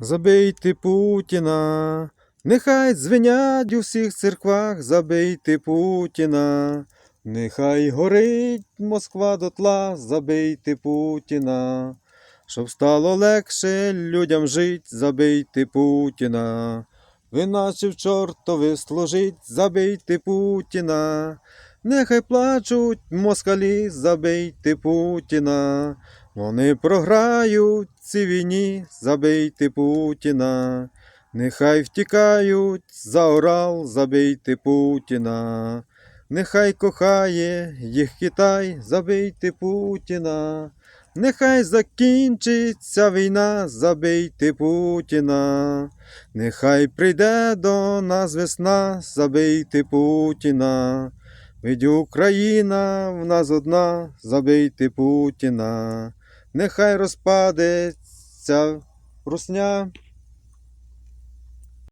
Забийте Путіна, нехай звенять у всіх церквах, забийте Путіна, нехай горить Москва дотла, забийте Путіна, щоб стало легше людям жить, забийте Путіна. Ви наче в чортові служить, забийте Путіна, нехай плачуть москалі, забийте Путіна. Вони програють ці війні, забийте Путіна. Нехай втікають за Орал, забийте Путіна. Нехай кохає їх Китай, забийте Путіна. Нехай закінчиться війна, забийте Путіна. Нехай прийде до нас весна, забийте Путіна. Ведь Україна в нас одна, забийте Путіна. Нехай розпадеться русня,